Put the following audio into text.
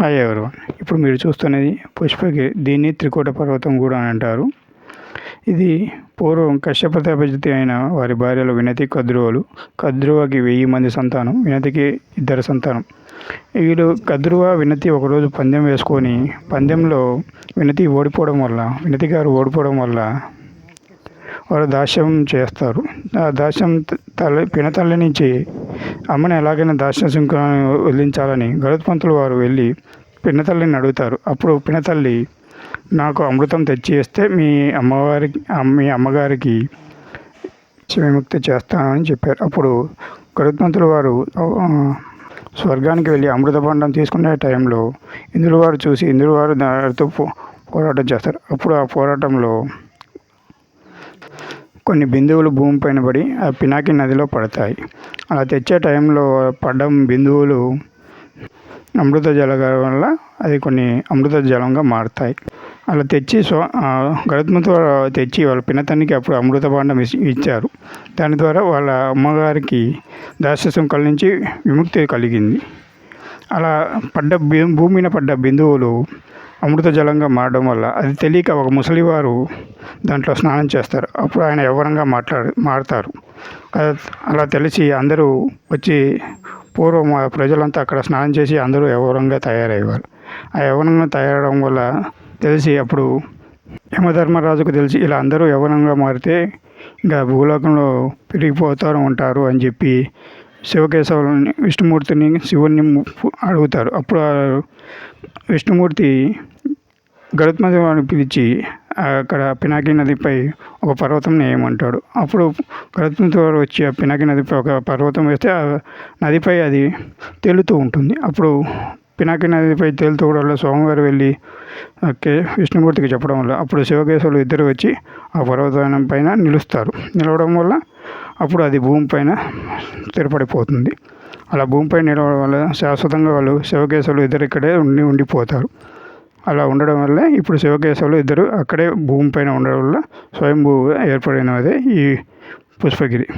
Hi ఎవరు? ఇప్పుడు మీరు చూస్తున్నది పుష్పగిరి. దీన్ని త్రికూట పర్వతం కూడా అని అంటారు. ఇది పూర్వం కశ్యప అయిన వారి భార్యలు వినతి కద్రువలు. కద్రువకి వెయ్యి మంది సంతానం వినతికి ఇద్దరు సంతానం. వీళ్ళు కద్రువ వినతి ఒకరోజు పందెం వేసుకొని పందెంలో వినతి ఓడిపోవడం వల్ల వినతి గారు ఓడిపోవడం వల్ల వారు దాస్యం చేస్తారు. ఆ దాస్యం తల్లి పినతల్లి నుంచి అమ్మని ఎలాగైనా దాస్య శృంఖలను వెళ్ళించాలని గరుత్మంతులు వారు వెళ్ళి పినతల్లిని అడుగుతారు. అప్పుడు పినతల్లి నాకు అమృతం తెచ్చి ఇస్తే మీ అమ్మవారికి మీ అమ్మగారికి విముక్తి చేస్తానని చెప్పారు. అప్పుడు గరుత్మంతులు వారు స్వర్గానికి వెళ్ళి అమృత పండం తీసుకునే టైంలో ఇందులో వారు చూసి ఇందులో వారు దానితో పోరాటం చేస్తారు. అప్పుడు ఆ పోరాటంలో కొన్ని బిందువులు భూమిపైన పడి ఆ పినాకి నదిలో పడతాయి. అలా తెచ్చే టైంలో పడ్డం బిందువులు అమృత జలం వల్ల అది కొన్ని అమృత జలంగా మారుతాయి. అలా తెచ్చి స్వ గరుత్మతో తెచ్చి వాళ్ళ పినతనికి అప్పుడు అమృత పాండం ఇచ్చారు. దాని ద్వారా వాళ్ళ అమ్మగారికి దాస్య శృంఖల నుంచి విముక్తి కలిగింది. అలా పడ్డ భూమిన భూమి మీద పడ్డ బిందువులు అమృత జలంగా మారడం వల్ల అది తెలియక ఒక ముసలివారు దాంట్లో స్నానం చేస్తారు. అప్పుడు ఆయన యవ్వనంగా మాట్లాడు మారుతారు. అలా- తెలిసి అందరూ వచ్చి పూర్వం ప్రజలంతా అక్కడ స్నానం చేసి అందరూ యవ్వనంగా తయారయ్యేవారు. ఆ యవ్వనంగా తయారవడం వల్ల తెలిసి అప్పుడు యమధర్మరాజుకు తెలిసి ఇలా అందరూ యవ్వనంగా మారితే ఇంకా భూలోకంలో పెరిగిపోతారు ఉంటారు అని చెప్పి శివకేశవులని విష్ణుమూర్తిని శివుణ్ణి అడుగుతారు. అప్పుడు ఆ విష్ణుమూర్తి గరుత్మంతుని పిలిచి అక్కడ పినాకి నదిపై ఒక పర్వతం వేయమంటాడు అప్పుడు గరుత్మంతుడు వచ్చి ఆ పినాకి నదిపై ఒక పర్వతం వేస్తే ఆ నదిపై అది తేలుతూ ఉంటుంది. అప్పుడు పినాకి నదిపై తేలుతూ కూడా స్వామివారు వెళ్ళి ఓకే విష్ణుమూర్తికి చెప్పడం వల్ల అప్పుడు శివకేశవులు ఇద్దరు వచ్చి ఆ పర్వతం పైన నిలుస్తారు. నిలవడం వల్ల అప్పుడు అది భూమిపైన స్థిరపడిపోతుంది. అలా భూమిపై నిలవడం వల్ల శాశ్వతంగా వాళ్ళు శివకేశవులు ఇద్దరు ఇక్కడే ఉండి ఉండిపోతారు. అలా ఉండడం వల్ల ఇప్పుడు శివకేశవులు ఇద్దరు అక్కడే భూమిపైన ఉండడం వల్ల స్వయంభూ ఏర్పడినదే ఈ పుష్పగిరి.